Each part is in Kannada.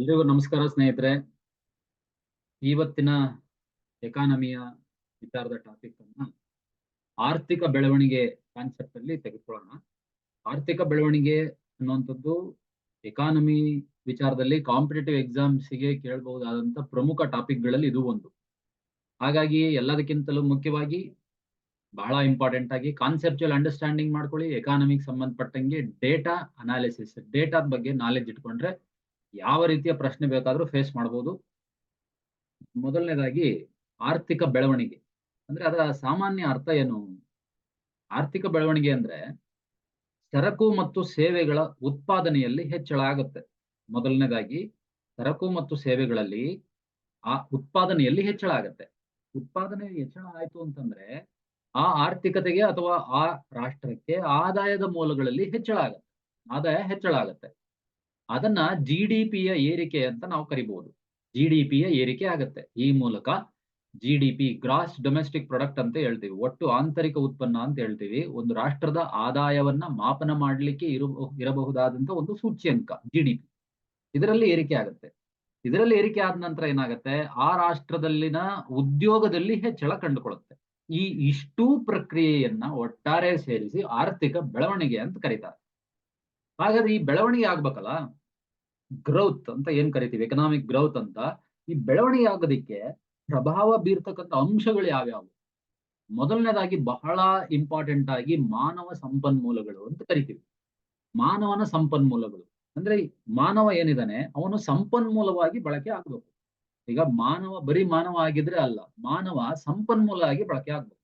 ಎಲ್ರಿಗೂ ನಮಸ್ಕಾರ ಸ್ನೇಹಿತರೆ. ಇವತ್ತಿನ ಎಕಾನಮಿಯ ವಿಚಾರದ ಟಾಪಿಕ್ ಅನ್ನ ಆರ್ಥಿಕ ಬೆಳವಣಿಗೆ ಕಾನ್ಸೆಪ್ಟ್ ಅಲ್ಲಿ ತೆಗೆದುಕೊಳ್ಳೋಣ. ಆರ್ಥಿಕ ಬೆಳವಣಿಗೆ ಅನ್ನುವಂಥದ್ದು ಎಕಾನಮಿ ವಿಚಾರದಲ್ಲಿ ಕಾಂಪಿಟೇಟಿವ್ ಎಕ್ಸಾಮ್ಸ್ಗೆ ಕೇಳಬಹುದಾದಂತ ಪ್ರಮುಖ ಟಾಪಿಕ್ಗಳಲ್ಲಿ ಇದು ಒಂದು. ಹಾಗಾಗಿ ಎಲ್ಲದಕ್ಕಿಂತಲೂ ಮುಖ್ಯವಾಗಿ ಬಹಳ ಇಂಪಾರ್ಟೆಂಟ್ ಆಗಿ ಕಾನ್ಸೆಪ್ಚುಯಲ್ ಅಂಡರ್ಸ್ಟ್ಯಾಂಡಿಂಗ್ ಮಾಡ್ಕೊಳ್ಳಿ. ಎಕಾನಮಿಗೆ ಸಂಬಂಧಪಟ್ಟಂಗೆ ಡೇಟಾ ಅನಾಲಿಸಿಸ್ ಡೇಟಾದ ಬಗ್ಗೆ ನಾಲೆಜ್ ಇಟ್ಕೊಂಡ್ರೆ ಯಾವ ರೀತಿಯ ಪ್ರಶ್ನೆ ಬೇಕಾದ್ರೂ ಫೇಸ್ ಮಾಡಬಹುದು ಮೊದಲನೇದಾಗಿ ಆರ್ಥಿಕ ಬೆಳವಣಿಗೆ. ಅಂದ್ರೆ ಅದರ ಸಾಮಾನ್ಯ ಅರ್ಥ ಏನು? ಆರ್ಥಿಕ ಬೆಳವಣಿಗೆ ಅಂದ್ರೆ ಸರಕು ಮತ್ತು ಸೇವೆಗಳ ಉತ್ಪಾದನೆಯಲ್ಲಿ ಹೆಚ್ಚಳ ಆಗುತ್ತೆ. ಮೊದಲನೇದಾಗಿ ಸರಕು ಮತ್ತು ಸೇವೆಗಳಲ್ಲಿ ಆ ಉತ್ಪಾದನೆಯಲ್ಲಿ ಹೆಚ್ಚಳ ಆಗುತ್ತೆ. ಉತ್ಪಾದನೆ ಹೆಚ್ಚಳ ಆಯ್ತು ಅಂತಂದ್ರೆ ಆ ಆರ್ಥಿಕತೆಗೆ ಅಥವಾ ಆ ರಾಷ್ಟ್ರಕ್ಕೆ ಆದಾಯದ ಮೂಲಗಳಲ್ಲಿ ಹೆಚ್ಚಳ ಆಗುತ್ತೆ. ಆದಾಯ ಹೆಚ್ಚಳ ಆಗುತ್ತೆ. ಅದನ್ನ ಜಿ ಡಿ ಪಿಯ ಏರಿಕೆ ಅಂತ ನಾವು ಕರಿಬಹುದು ಜಿ ಡಿ ಪಿಯ ಏರಿಕೆ ಆಗುತ್ತೆ. ಈ ಮೂಲಕ G D P gross domestic product ಅಂತ ಹೇಳ್ತೀವಿ. ಒಟ್ಟು ಆಂತರಿಕ ಉತ್ಪನ್ನ ಅಂತ ಹೇಳ್ತೀವಿ. ಒಂದು ರಾಷ್ಟ್ರದ ಆದಾಯವನ್ನ ಮಾಪನ ಮಾಡಲಿಕ್ಕೆ ಇರ, ಇರಬಹುದಾದಂತ ಒಂದು ಸೂಚ್ಯಂಕ ಜಿ ಡಿ ಪಿ ಇದರಲ್ಲಿ ಏರಿಕೆ ಆಗುತ್ತೆ. ಇದರಲ್ಲಿ ಏರಿಕೆ ಆದ ನಂತರ ಏನಾಗುತ್ತೆ? ಆ ರಾಷ್ಟ್ರದಲ್ಲಿನ ಉದ್ಯೋಗದಲ್ಲಿ ಹೆಚ್ಚಳ ಕಂಡುಕೊಳ್ಳುತ್ತೆ. ಈ ಇಷ್ಟೂ ಪ್ರಕ್ರಿಯೆಯನ್ನ ಒಟ್ಟಾರೆ ಸೇರಿಸಿ ಆರ್ಥಿಕ ಬೆಳವಣಿಗೆ ಅಂತ ಕರೀತಾರೆ. ಹಾಗಾದ್ರೆ ಈ ಬೆಳವಣಿಗೆ ಆಗ್ಬೇಕಲ್ಲ? ಗ್ರೌತ್ ಅಂತ ಏನ್ ಕರಿತೀವಿ? ಎಕನಾಮಿಕ್ ಗ್ರೌತ್ ಅಂತ. ಈ ಬೆಳವಣಿಗೆ ಆಗೋದಿಕ್ಕೆ ಪ್ರಭಾವ ಬೀರ್ತಕ್ಕಂಥ ಅಂಶಗಳು ಯಾವ್ಯಾವು? ಮೊದಲನೇದಾಗಿ ಬಹಳ ಇಂಪಾರ್ಟೆಂಟ್ ಆಗಿ ಮಾನವ ಸಂಪನ್ಮೂಲಗಳು ಅಂತ ಕರಿತೀವಿ. ಮಾನವನ ಸಂಪನ್ಮೂಲಗಳು. ಅಂದ್ರೆ ಮಾನವ ಏನಿದಾನೆ, ಅವನು ಸಂಪನ್ಮೂಲವಾಗಿ ಬಳಕೆ ಆಗ್ಬೇಕು. ಈಗ ಮಾನವ, ಬರೀ ಮಾನವ ಆಗಿದ್ರೆ ಅಲ್ಲ, ಮಾನವ ಸಂಪನ್ಮೂಲ ಆಗಿ ಬಳಕೆ ಆಗ್ಬೇಕು.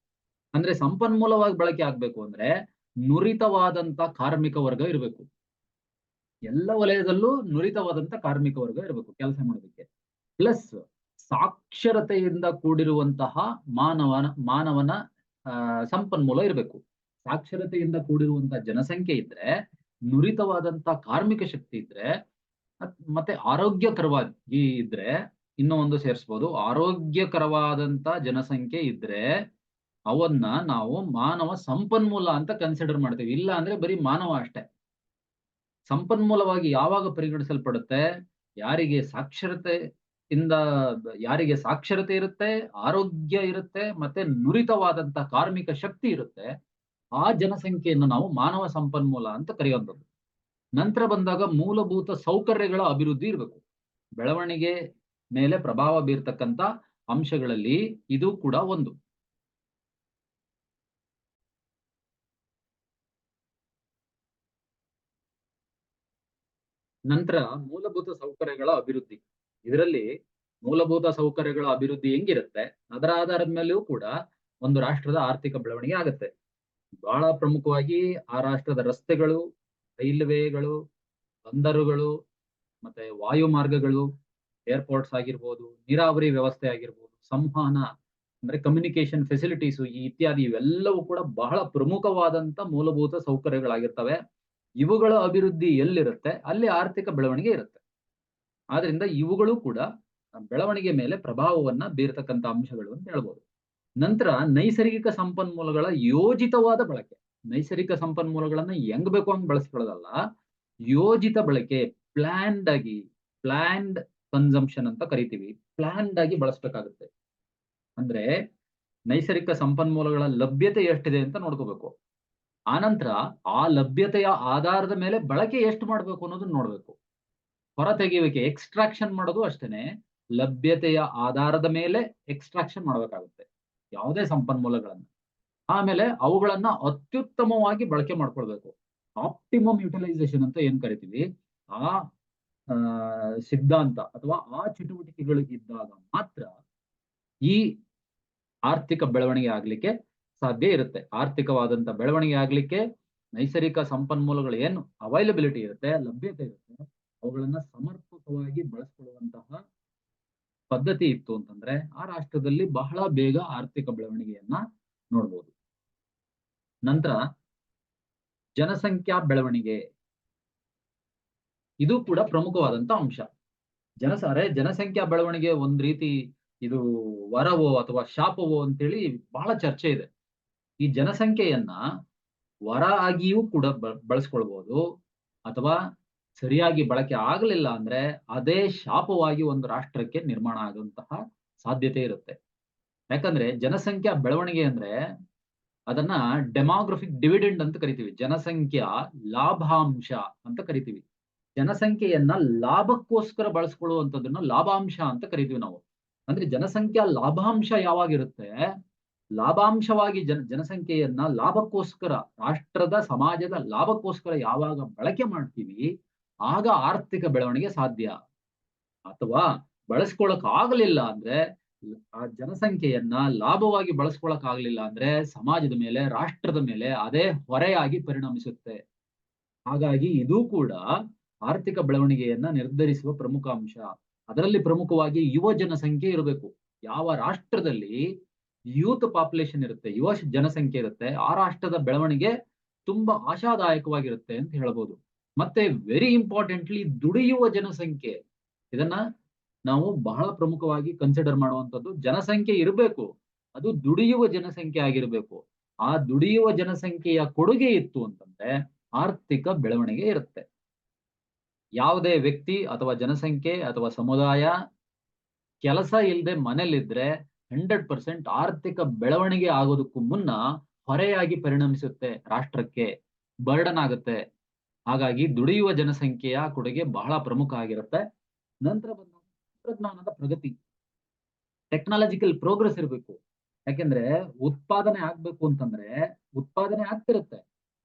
ಅಂದ್ರೆ ಸಂಪನ್ಮೂಲವಾಗಿ ಬಳಕೆ ಆಗ್ಬೇಕು ಅಂದ್ರೆ ನುರಿತವಾದಂತ ಕಾರ್ಮಿಕ ವರ್ಗ ಇರಬೇಕು. ಎಲ್ಲ ವಲಯದಲ್ಲೂ ನುರಿತವಾದಂತ ಕಾರ್ಮಿಕ ವರ್ಗ ಇರಬೇಕು ಕೆಲಸ ಮಾಡೋದಕ್ಕೆ ಪ್ಲಸ್ ಸಾಕ್ಷರತೆಯಿಂದ ಕೂಡಿರುವಂತಹ ಮಾನವನ ಮಾನವನ ಸಂಪನ್ಮೂಲ ಇರಬೇಕು. ಸಾಕ್ಷರತೆಯಿಂದ ಕೂಡಿರುವಂತಹ ಜನಸಂಖ್ಯೆ ಇದ್ರೆ, ನುರಿತವಾದಂತ ಕಾರ್ಮಿಕ ಶಕ್ತಿ ಇದ್ರೆ ಮತ್ತೆ ಆರೋಗ್ಯಕರವಾಗಿ ಇದ್ರೆ, ಇನ್ನೂ ಒಂದು ಸೇರಿಸ್ಬೋದು, ಆರೋಗ್ಯಕರವಾದಂತ ಜನಸಂಖ್ಯೆ ಇದ್ರೆ, ಅವನ್ನ ನಾವು ಮಾನವ ಸಂಪನ್ಮೂಲ ಅಂತ ಕನ್ಸಿಡರ್ ಮಾಡ್ತೀವಿ. ಇಲ್ಲ ಅಂದ್ರೆ ಬರೀ ಮಾನವ ಅಷ್ಟೇ. ಸಂಪನ್ಮೂಲವಾಗಿ ಯಾವಾಗ ಪರಿಗಣಿಸಲ್ಪಡುತ್ತೆ? ಯಾರಿಗೆ ಸಾಕ್ಷರತೆ ಇಂದ ಯಾರಿಗೆ ಸಾಕ್ಷರತೆ ಇರುತ್ತೆ? ಆರೋಗ್ಯ ಇರುತ್ತೆ, ಮತ್ತೆ ನುರಿತವಾದಂತಹ ಕಾರ್ಮಿಕ ಶಕ್ತಿ ಇರುತ್ತೆ. ಆ ಜನಸಂಖ್ಯೆಯನ್ನು ನಾವು ಮಾನವ ಸಂಪನ್ಮೂಲ ಅಂತ ಕರೆಯುವಂಥದ್ದು ನಂತರ ಬಂದಾಗ ಮೂಲಭೂತ ಸೌಕರ್ಯಗಳ ಅಭಿವೃದ್ಧಿ ಇರಬೇಕು. ಬೆಳವಣಿಗೆ ಮೇಲೆ ಪ್ರಭಾವ ಬೀರ್ತಕ್ಕಂಥ ಅಂಶಗಳಲ್ಲಿ ಇದು ಕೂಡ ಒಂದು. ನಂತರ ಮೂಲಭೂತ ಸೌಕರ್ಯಗಳ ಅಭಿವೃದ್ಧಿ. ಇದರಲ್ಲಿ ಮೂಲಭೂತ ಸೌಕರ್ಯಗಳ ಅಭಿವೃದ್ಧಿ ಹೆಂಗಿರುತ್ತೆ? ಅದರ ಆಧಾರದ ಮೇಲೆಯೂ ಕೂಡ ಒಂದು ರಾಷ್ಟ್ರದ ಆರ್ಥಿಕ ಬೆಳವಣಿಗೆ ಆಗುತ್ತೆ. ಬಹಳ ಪ್ರಮುಖವಾಗಿ ಆ ರಾಷ್ಟ್ರದ ರಸ್ತೆಗಳು, ರೈಲ್ವೆಗಳು, ಬಂದರುಗಳು, ಮತ್ತೆ ವಾಯು ಮಾರ್ಗಗಳು ಏರ್ಪೋರ್ಟ್ಸ್ ಆಗಿರ್ಬೋದು, ನೀರಾವರಿ ವ್ಯವಸ್ಥೆ ಆಗಿರ್ಬೋದು, ಸಂವಹನ, ಅಂದ್ರೆ ಕಮ್ಯುನಿಕೇಶನ್ ಫೆಸಿಲಿಟೀಸು ಈ ಇತ್ಯಾದಿ ಇವೆಲ್ಲವೂ ಕೂಡ ಬಹಳ ಪ್ರಮುಖವಾದಂತ ಮೂಲಭೂತ ಸೌಕರ್ಯಗಳಾಗಿರ್ತವೆ. ಇವುಗಳ ಅಭಿವೃದ್ಧಿ ಎಲ್ಲಿರುತ್ತೆ? ಅಲ್ಲಿ ಆರ್ಥಿಕ ಬೆಳವಣಿಗೆ ಇರುತ್ತೆ. ಆದ್ರಿಂದ ಇವುಗಳು ಕೂಡ ಬೆಳವಣಿಗೆ ಮೇಲೆ ಪ್ರಭಾವವನ್ನ ಬೀರತಕ್ಕಂತ ಅಂಶಗಳು ಅಂತ ಹೇಳ್ಬೋದು. ನಂತರ ನೈಸರ್ಗಿಕ ಸಂಪನ್ಮೂಲಗಳ ಯೋಜಿತವಾದ ಬಳಕೆ. ನೈಸರ್ಗಿಕ ಸಂಪನ್ಮೂಲಗಳನ್ನ ಹೆಂಗ್ ಬೇಕು ಹಂಗ್ ಬಳಸ್ಕೊಳ್ಳೋದಲ್ಲ? ಯೋಜಿತ ಬಳಕೆ ಪ್ಲಾನ್ಡ್ ಆಗಿ ಪ್ಲಾನ್ಡ್ ಕನ್ಸಂಪ್ಷನ್ ಅಂತ ಕರಿತೀವಿ. ಪ್ಲಾನ್ಡ್ ಆಗಿ ಬಳಸ್ಬೇಕಾಗುತ್ತೆ. ಅಂದ್ರೆ ನೈಸರ್ಗಿಕ ಸಂಪನ್ಮೂಲಗಳ ಲಭ್ಯತೆ ಎಷ್ಟಿದೆ ಅಂತ ನೋಡ್ಕೋಬೇಕು. ಆನಂತರ ಆ ಲಭ್ಯತೆಯ ಆಧಾರದ ಮೇಲೆ ಬಳಕೆ ಎಷ್ಟು ಮಾಡಬೇಕು ಅನ್ನೋದನ್ನ ನೋಡ್ಬೇಕು. ಹೊರ ತೆಗೆಯುವಿಕೆ ಎಕ್ಸ್ಟ್ರಾಕ್ಷನ್ ಮಾಡೋದು ಅಷ್ಟೇನೆ, ಲಭ್ಯತೆಯ ಆಧಾರದ ಮೇಲೆ ಎಕ್ಸ್ಟ್ರಾಕ್ಷನ್ ಮಾಡಬೇಕಾಗುತ್ತೆ. ಯಾವುದೇ ಸಂಪನ್ಮೂಲಗಳನ್ನ. ಆಮೇಲೆ ಅವುಗಳನ್ನ ಅತ್ಯುತ್ತಮವಾಗಿ ಬಳಕೆ ಮಾಡ್ಕೊಳ್ಬೇಕು. ಆಪ್ಟಿಮಮ್ ಯುಟಿಲೈಸೇಷನ್ ಅಂತ ಏನ್ ಕರಿತೀವಿ? ಆ, ಸಿದ್ಧಾಂತ ಅಥವಾ ಆ ಚಟುವಟಿಕೆಗಳು ಇದ್ದಾಗ ಮಾತ್ರ ಈ ಆರ್ಥಿಕ ಬೆಳವಣಿಗೆ ಆಗ್ಲಿಕ್ಕೆ ಸಾಧ್ಯ ಇರುತ್ತೆ. ಆರ್ಥಿಕವಾದಂತ ಬೆಳವಣಿಗೆ ಆಗ್ಲಿಕ್ಕೆ ನೈಸರ್ಗಿಕ ಸಂಪನ್ಮೂಲಗಳು ಏನು ಅವೈಲಬಿಲಿಟಿ ಇರುತ್ತೆ, ಲಭ್ಯತೆ ಇರುತ್ತೆ. ಅವುಗಳನ್ನ ಸಮರ್ಪಕವಾಗಿ ಬಳಸ್ಕೊಳ್ಳುವಂತಹ ಪದ್ಧತಿ ಇತ್ತು ಅಂತಂದ್ರೆ ಆ ರಾಷ್ಟ್ರದಲ್ಲಿ ಬಹಳ ಬೇಗ ಆರ್ಥಿಕ ಬೆಳವಣಿಗೆಯನ್ನ ನೋಡ್ಬೋದು. ನಂತರ ಜನಸಂಖ್ಯಾ ಬೆಳವಣಿಗೆ. ಇದು ಕೂಡ ಪ್ರಮುಖವಾದಂತ ಅಂಶ. ಜನಸಾರೆ ಜನಸಂಖ್ಯಾ ಬೆಳವಣಿಗೆ ಒಂದ್ ರೀತಿ ಇದು ವರವೋ ಅಥವಾ ಶಾಪವೋ ಅಂತೇಳಿ ಬಹಳ ಚರ್ಚೆ ಇದೆ. ಈ ಜನಸಂಖ್ಯೆಯನ್ನ ವರ ಆಗಿಯೂ ಕೂಡ ಬಳಸ್ಕೊಳ್ಬಹುದು ಅಥವಾ ಸರಿಯಾಗಿ ಬಳಕೆ ಆಗಲಿಲ್ಲ ಅಂದ್ರೆ ಅದೇ ಶಾಪವಾಗಿ ಒಂದು ರಾಷ್ಟ್ರಕ್ಕೆ ನಿರ್ಮಾಣ ಆಗುವಂತಹ ಸಾಧ್ಯತೆ ಇರುತ್ತೆ. ಯಾಕಂದ್ರೆ ಜನಸಂಖ್ಯಾ ಬೆಳವಣಿಗೆ ಅಂದ್ರೆ ಅದನ್ನ ಡೆಮಾಗ್ರಫಿಕ್ ಡಿವಿಡೆಂಡ್ ಅಂತ ಕರಿತೀವಿ. ಜನಸಂಖ್ಯಾ ಲಾಭಾಂಶ ಅಂತ ಕರಿತೀವಿ. ಜನಸಂಖ್ಯೆಯನ್ನ ಲಾಭಕ್ಕೋಸ್ಕರ ಬಳಸ್ಕೊಳ್ಳುವಂಥದ್ದನ್ನ ಲಾಭಾಂಶ ಅಂತ ಕರಿತೀವಿ ನಾವು. ಅಂದ್ರೆ ಜನಸಂಖ್ಯಾ ಲಾಭಾಂಶ ಯಾವಾಗಿರುತ್ತೆ? ಲಾಭಾಂಶವಾಗಿ ಜನ, ಜನಸಂಖ್ಯೆಯನ್ನ ಲಾಭಕ್ಕೋಸ್ಕರ, ರಾಷ್ಟ್ರದ ಸಮಾಜದ ಲಾಭಕ್ಕೋಸ್ಕರ ಯಾವಾಗ ಬಳಕೆ ಮಾಡ್ತೀವಿ, ಆಗ ಆರ್ಥಿಕ ಬೆಳವಣಿಗೆ ಸಾಧ್ಯ. ಅಥವಾ ಬಳಸ್ಕೊಳಕ್ ಆಗಲಿಲ್ಲ ಅಂದ್ರೆ, ಆ ಜನಸಂಖ್ಯೆಯನ್ನ ಲಾಭವಾಗಿ ಬಳಸ್ಕೊಳಕ್ ಆಗ್ಲಿಲ್ಲ ಅಂದ್ರೆ, ಸಮಾಜದ ಮೇಲೆ, ರಾಷ್ಟ್ರದ ಮೇಲೆ ಅದೇ ಹೊರೆಯಾಗಿ ಪರಿಣಮಿಸುತ್ತೆ. ಹಾಗಾಗಿ ಇದು ಕೂಡ ಆರ್ಥಿಕ ಬೆಳವಣಿಗೆಯನ್ನ ನಿರ್ಧರಿಸುವ ಪ್ರಮುಖ ಅಂಶ. ಅದರಲ್ಲಿ ಪ್ರಮುಖವಾಗಿ ಯುವ ಜನಸಂಖ್ಯೆ ಇರಬೇಕು. ಯಾವ ರಾಷ್ಟ್ರದಲ್ಲಿ ಯೂತ್ ಪಾಪ್ಯುಲೇಷನ್ ಇರುತ್ತೆ, ಯುವ ಜನಸಂಖ್ಯೆ ಇರುತ್ತೆ, ಆ ರಾಷ್ಟ್ರದ ಬೆಳವಣಿಗೆ ತುಂಬಾ ಆಶಾದಾಯಕವಾಗಿರುತ್ತೆ ಅಂತ ಹೇಳ್ಬೋದು. ಮತ್ತೆ ವೆರಿ ಇಂಪಾರ್ಟೆಂಟ್ಲಿ ದುಡಿಯುವ ಜನಸಂಖ್ಯೆ, ಇದನ್ನ ನಾವು ಬಹಳ ಪ್ರಮುಖವಾಗಿ ಕನ್ಸಿಡರ್ ಮಾಡುವಂಥದ್ದು ಜನಸಂಖ್ಯೆ ಇರಬೇಕು, ಅದು ದುಡಿಯುವ ಜನಸಂಖ್ಯೆ ಆಗಿರಬೇಕು. ಆ ದುಡಿಯುವ ಜನಸಂಖ್ಯೆಯ ಕೊಡುಗೆ ಇತ್ತು ಅಂತಂದ್ರೆ ಆರ್ಥಿಕ ಬೆಳವಣಿಗೆ ಇರುತ್ತೆ. ಯಾವುದೇ ವ್ಯಕ್ತಿ ಅಥವಾ ಜನಸಂಖ್ಯೆ ಅಥವಾ ಸಮುದಾಯ ಕೆಲಸ ಇಲ್ಲದೆ ಮನೇಲಿದ್ರೆ ಹಂಡ್ರೆಡ್ ಪರ್ಸೆಂಟ್ ಆರ್ಥಿಕ ಬೆಳವಣಿಗೆ ಆಗೋದಕ್ಕೂ ಮುನ್ನ ಹೊರೆಯಾಗಿ ಪರಿಣಮಿಸುತ್ತೆ ರಾಷ್ಟ್ರಕ್ಕೆ, ಬರ್ಡನ್ ಆಗುತ್ತೆ. ಹಾಗಾಗಿ ದುಡಿಯುವ ಜನಸಂಖ್ಯೆಯ ಕೊಡುಗೆ ಬಹಳ ಪ್ರಮುಖ ಆಗಿರುತ್ತೆ. ನಂತರ ಬಂದ ತಂತ್ರಜ್ಞಾನದ ಪ್ರಗತಿ. ಟೆಕ್ನಾಲಜಿಕಲ್ ಪ್ರೋಗ್ರೆಸ್ ಇರಬೇಕು. ಯಾಕೆಂದ್ರೆ ಉತ್ಪಾದನೆ ಆಗ್ಬೇಕು ಅಂತಂದ್ರೆ ಉತ್ಪಾದನೆ ಆಗ್ತಿರುತ್ತೆ.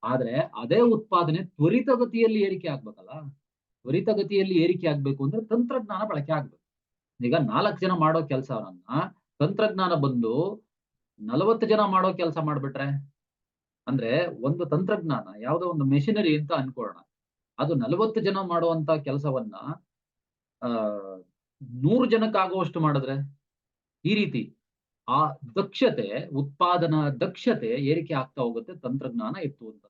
ಆದ್ರೆ ಅದೇ ಉತ್ಪಾದನೆ ತ್ವರಿತಗತಿಯಲ್ಲಿ ಏರಿಕೆ ಆಗ್ಬೇಕಲ್ಲ? ತ್ವರಿತಗತಿಯಲ್ಲಿ ಏರಿಕೆ ಆಗ್ಬೇಕು ಅಂದ್ರೆ ತಂತ್ರಜ್ಞಾನ ಬಳಕೆ ಆಗ್ಬೇಕು. ಈಗ ನಾಲ್ಕು ಜನ ಮಾಡೋ ಕೆಲಸವನ್ನ ತಂತ್ರಜ್ಞಾನ ಬಂದು ನಲವತ್ತು ಜನ ಮಾಡೋ ಕೆಲಸ ಮಾಡ್ಬಿಟ್ರೆ? ಅಂದ್ರೆ ಒಂದು ತಂತ್ರಜ್ಞಾನ, ಯಾವುದೋ ಒಂದು ಮೆಷಿನರಿ ಅಂತ ಅನ್ಕೊಳ್ಳೋಣ ಅದು ನಲವತ್ತು ಜನ ಮಾಡುವಂತ ಕೆಲಸವನ್ನ, ಆ, ನೂರು ಜನಕ್ಕಾಗುವಷ್ಟು ಮಾಡಿದ್ರೆ? ಈ ರೀತಿ. ಆ ದಕ್ಷತೆ, ಉತ್ಪಾದನಾ ದಕ್ಷತೆ ಏರಿಕೆ ಆಗ್ತಾ ಹೋಗುತ್ತೆ ತಂತ್ರಜ್ಞಾನ ಇತ್ತು ಅಂತ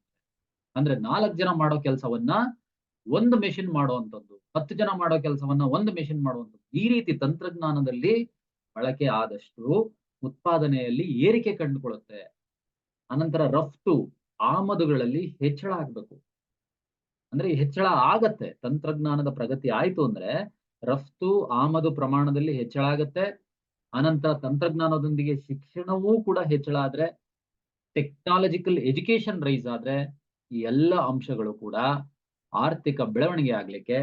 ಅಂದ್ರೆ ನಾಲ್ಕು ಜನ ಮಾಡೋ ಕೆಲಸವನ್ನ ಒಂದು ಮೆಷಿನ್ ಮಾಡುವಂಥದ್ದು ಹತ್ತು ಜನ ಮಾಡೋ ಕೆಲಸವನ್ನ ಒಂದು ಮೆಷಿನ್ ಮಾಡುವಂಥದ್ದು. ಈ ರೀತಿ ತಂತ್ರಜ್ಞಾನದಲ್ಲಿ ಬಳಕೆ ಆದಷ್ಟು ಉತ್ಪಾದನೆಯಲ್ಲಿ ಏರಿಕೆ ಕಂಡುಕೊಳ್ಳುತ್ತೆ. ಅನಂತರ ರಫ್ತು ಆಮದುಗಳಲ್ಲಿ ಹೆಚ್ಚಳ ಆಗ್ಬೇಕು. ಅಂದ್ರೆ ಹೆಚ್ಚಳ ಆಗತ್ತೆ. ತಂತ್ರಜ್ಞಾನದ ಪ್ರಗತಿ ಆಯ್ತು ಅಂದ್ರೆ ರಫ್ತು ಆಮದು ಪ್ರಮಾಣದಲ್ಲಿ ಹೆಚ್ಚಳ ಆಗತ್ತೆ. ಅನಂತರ ತಂತ್ರಜ್ಞಾನದೊಂದಿಗೆ ಶಿಕ್ಷಣವೂ ಕೂಡ ಹೆಚ್ಚಳ ಆದ್ರೆ ಟೆಕ್ನಾಲಜಿಕಲ್ ಎಜುಕೇಶನ್ ರೈಸ್ ಆದ್ರೆ ಈ ಎಲ್ಲ ಅಂಶಗಳು ಕೂಡ ಆರ್ಥಿಕ ಬೆಳವಣಿಗೆ ಆಗ್ಲಿಕ್ಕೆ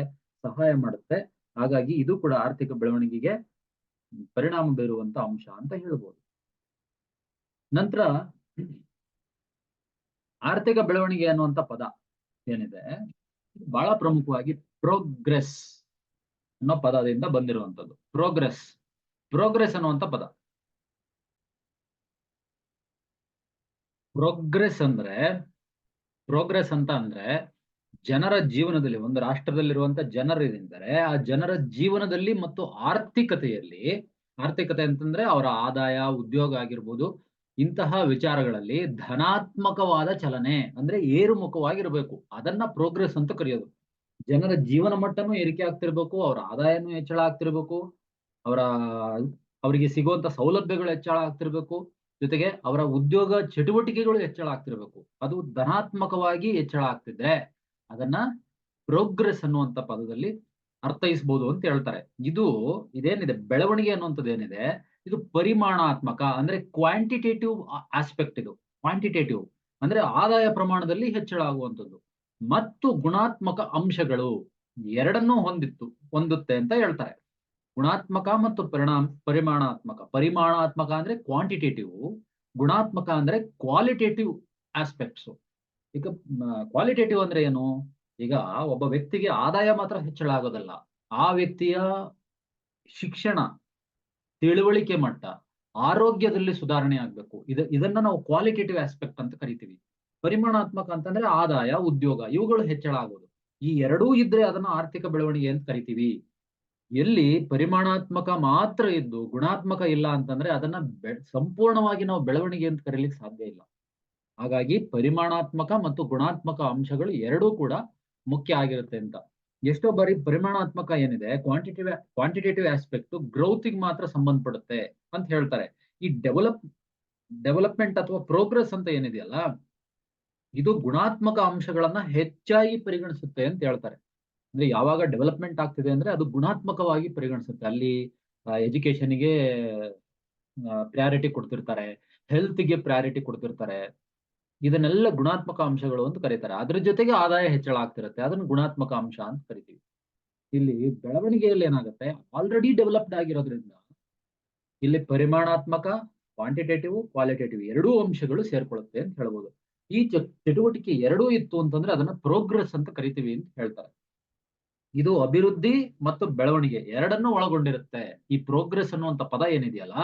ಸಹಾಯ ಮಾಡುತ್ತೆ. ಹಾಗಾಗಿ ಇದು ಕೂಡ ಆರ್ಥಿಕ ಬೆಳವಣಿಗೆಗೆ ಪರಿಣಾಮ ಬೀರುವಂತ ಅಂಶ ಅಂತ ಹೇಳ್ಬೋದು. ನಂತರ ಆರ್ಥಿಕ ಬೆಳವಣಿಗೆ ಅನ್ನುವಂತ ಪದ ಏನಿದೆ? ಬಹಳ ಪ್ರಮುಖವಾಗಿ ಪ್ರೋಗ್ರೆಸ್ ಅನ್ನೋ ಪದದಿಂದ ಬಂದಿರುವಂಥದ್ದು. ಪ್ರೋಗ್ರೆಸ್ ಪ್ರೋಗ್ರೆಸ್ ಅನ್ನುವಂಥ ಪದ. ಪ್ರೋಗ್ರೆಸ್ ಅಂದ್ರೆ ಪ್ರೋಗ್ರೆಸ್ ಅಂತ ಅಂದ್ರೆ ಜನರ ಜೀವನದಲ್ಲಿ, ಒಂದು ರಾಷ್ಟ್ರದಲ್ಲಿರುವಂತ ಜನರಿದ್ದಾರೆ ಆ ಜನರ ಜೀವನದಲ್ಲಿ ಮತ್ತು ಆರ್ಥಿಕತೆಯಲ್ಲಿ, ಆರ್ಥಿಕತೆ ಅಂತಂದ್ರೆ ಅವರ ಆದಾಯ, ಉದ್ಯೋಗ ಆಗಿರ್ಬೋದು, ಇಂತಹ ವಿಚಾರಗಳಲ್ಲಿ ಧನಾತ್ಮಕವಾದ ಚಲನೆ ಅಂದ್ರೆ ಏರುಮುಖವಾಗಿರ್ಬೇಕು. ಅದನ್ನ ಪ್ರೋಗ್ರೆಸ್ ಅಂತ ಕರೆಯೋದು. ಜನರ ಜೀವನ ಮಟ್ಟನೂ ಏರಿಕೆ ಆಗ್ತಿರ್ಬೇಕು, ಅವರ ಆದಾಯನೂ ಹೆಚ್ಚಳ ಆಗ್ತಿರ್ಬೇಕು, ಅವರ, ಅವರಿಗೆ ಸಿಗುವಂತ ಸೌಲಭ್ಯಗಳು ಹೆಚ್ಚಳ ಆಗ್ತಿರ್ಬೇಕು, ಜೊತೆಗೆ ಅವರ ಉದ್ಯೋಗ ಚಟುವಟಿಕೆಗಳು ಹೆಚ್ಚಳ ಆಗ್ತಿರ್ಬೇಕು. ಅದು ಧನಾತ್ಮಕವಾಗಿ ಹೆಚ್ಚಳ ಆಗ್ತಿದ್ರೆ ಅದನ್ನ ಪ್ರೋಗ್ರೆಸ್ ಅನ್ನುವಂತ ಪದದಲ್ಲಿ ಅರ್ಥೈಸಬಹುದು ಅಂತ ಹೇಳ್ತಾರೆ. ಇದು ಇದೇನಿದೆ? ಬೆಳವಣಿಗೆ ಅನ್ನುವಂಥದ್ದು ಏನಿದೆ? ಇದು ಪರಿಮಾಣಾತ್ಮಕ, ಅಂದ್ರೆ ಕ್ವಾಂಟಿಟೇಟಿವ್ ಆಸ್ಪೆಕ್ಟ್ ಇದು. ಕ್ವಾಂಟಿಟೇಟಿವ್ ಅಂದ್ರೆ ಆದಾಯ ಪ್ರಮಾಣದಲ್ಲಿ ಹೆಚ್ಚಳ ಆಗುವಂಥದ್ದು. ಮತ್ತು ಗುಣಾತ್ಮಕ ಅಂಶಗಳು ಎರಡನ್ನೂ ಹೊಂದಿತ್ತು, ಹೊಂದುತ್ತೆ ಅಂತ ಹೇಳ್ತಾರೆ. ಗುಣಾತ್ಮಕ ಮತ್ತು ಪರಿಣಾಮ, ಪರಿಮಾಣಾತ್ಮಕ. ಪರಿಮಾಣಾತ್ಮಕ ಅಂದ್ರೆ ಕ್ವಾಂಟಿಟೇಟಿವ್ ಗುಣಾತ್ಮಕ ಅಂದ್ರೆ ಕ್ವಾಲಿಟೇಟಿವ್ ಆಸ್ಪೆಕ್ಟ್ಸ್ ಈಗ ಕ್ವಾಲಿಟೇಟಿವ್ ಅಂದ್ರೆ ಏನು? ಈಗ ಒಬ್ಬ ವ್ಯಕ್ತಿಗೆ ಆದಾಯ ಮಾತ್ರ ಹೆಚ್ಚಳ ಆಗೋದಲ್ಲ. ಆ ವ್ಯಕ್ತಿಯ ಶಿಕ್ಷಣ, ತಿಳುವಳಿಕೆ ಮಟ್ಟ, ಆರೋಗ್ಯದಲ್ಲಿ ಸುಧಾರಣೆ ಆಗ್ಬೇಕು. ಇದ, ಇದನ್ನ ನಾವು ಕ್ವಾಲಿಟೇಟಿವ್ ಆಸ್ಪೆಕ್ಟ್ ಅಂತ ಕರಿತೀವಿ. ಪರಿಮಾಣಾತ್ಮಕ ಅಂತಂದ್ರೆ ಆದಾಯ, ಉದ್ಯೋಗ, ಇವುಗಳು ಹೆಚ್ಚಳ ಆಗೋದು. ಈ ಎರಡೂ ಇದ್ರೆ ಅದನ್ನ ಆರ್ಥಿಕ ಬೆಳವಣಿಗೆ ಅಂತ ಕರಿತೀವಿ. ಎಲ್ಲಿ ಪರಿಮಾಣಾತ್ಮಕ ಮಾತ್ರ ಇದ್ದು ಗುಣಾತ್ಮಕ ಇಲ್ಲ ಅಂತಂದ್ರೆ ಅದನ್ನ ಸಂಪೂರ್ಣವಾಗಿ ನಾವು ಬೆಳವಣಿಗೆ ಅಂತ ಕರೀಲಿಕ್ಕೆ ಸಾಧ್ಯ ಇಲ್ಲ. ಹಾಗಾಗಿ ಪರಿಮಾಣಾತ್ಮಕ ಮತ್ತು ಗುಣಾತ್ಮಕ ಅಂಶಗಳು ಎರಡೂ ಕೂಡ ಮುಖ್ಯ ಆಗಿರುತ್ತೆ ಅಂತ. ಎಷ್ಟೋ ಬಾರಿ ಪರಿಮಾಣಾತ್ಮಕ ಏನಿದೆ ಕ್ವಾಂಟಿಟಿವ್ ಕ್ವಾಂಟಿಟೇಟಿವ್ ಆಸ್ಪೆಕ್ಟ್ ಗ್ರೋತಿಗೆ ಮಾತ್ರ ಸಂಬಂಧಪಡುತ್ತೆ ಅಂತ ಹೇಳ್ತಾರೆ. ಈ ಡೆವಲಪ್ ಡೆವಲಪ್ಮೆಂಟ್ ಅಥವಾ ಪ್ರೋಗ್ರೆಸ್ ಅಂತ ಏನಿದೆಯಲ್ಲ, ಇದು ಗುಣಾತ್ಮಕ ಅಂಶಗಳನ್ನ ಹೆಚ್ಚಾಗಿ ಪರಿಗಣಿಸುತ್ತೆ ಅಂತ ಹೇಳ್ತಾರೆ. ಅಂದ್ರೆ ಯಾವಾಗ ಡೆವಲಪ್ಮೆಂಟ್ ಆಗ್ತಿದೆ ಅಂದ್ರೆ ಅದು ಗುಣಾತ್ಮಕವಾಗಿ ಪರಿಗಣಿಸುತ್ತೆ. ಅಲ್ಲಿ ಎಜುಕೇಶನ್ಗೆ ಪ್ರಯಾರಿಟಿ ಕೊಡ್ತಿರ್ತಾರೆ ಹೆಲ್ತ್ಗೆ ಪ್ರಯಾರಿಟಿ ಕೊಡ್ತಿರ್ತಾರೆ. ಇದನ್ನೆಲ್ಲ ಗುಣಾತ್ಮಕ ಅಂಶಗಳು ಅಂತ ಕರೀತಾರೆ. ಅದ್ರ ಜೊತೆಗೆ ಆದಾಯ ಹೆಚ್ಚಳ ಆಗ್ತಿರುತ್ತೆ. ಅದನ್ನ ಗುಣಾತ್ಮಕ ಅಂಶ ಅಂತ ಕರಿತೀವಿ. ಇಲ್ಲಿ ಬೆಳವಣಿಗೆಯಲ್ಲಿ ಏನಾಗುತ್ತೆ? ಆಲ್ರೆಡಿ ಡೆವಲಪ್ಡ್ ಆಗಿರೋದ್ರಿಂದ ಇಲ್ಲಿ ಪರಿಮಾಣಾತ್ಮಕ ಕ್ವಾಂಟಿಟೇಟಿವ್ ಕ್ವಾಲಿಟೇಟಿವ್ ಎರಡೂ ಅಂಶಗಳು ಸೇರ್ಕೊಳ್ಳುತ್ತೆ ಅಂತ ಹೇಳ್ಬೋದು. ಈ ಚಟುವಟಿಕೆ ಎರಡೂ ಇತ್ತು ಅಂತಂದ್ರೆ ಅದನ್ನ ಪ್ರೋಗ್ರೆಸ್ ಅಂತ ಕರಿತೀವಿ ಅಂತ ಹೇಳ್ತಾರೆ. ಇದು ಅಭಿವೃದ್ಧಿ ಮತ್ತು ಬೆಳವಣಿಗೆ ಎರಡನ್ನೂ ಒಳಗೊಂಡಿರುತ್ತೆ. ಈ ಪ್ರೋಗ್ರೆಸ್ ಅನ್ನುವಂತ ಪದ ಏನಿದೆಯಲ್ಲ,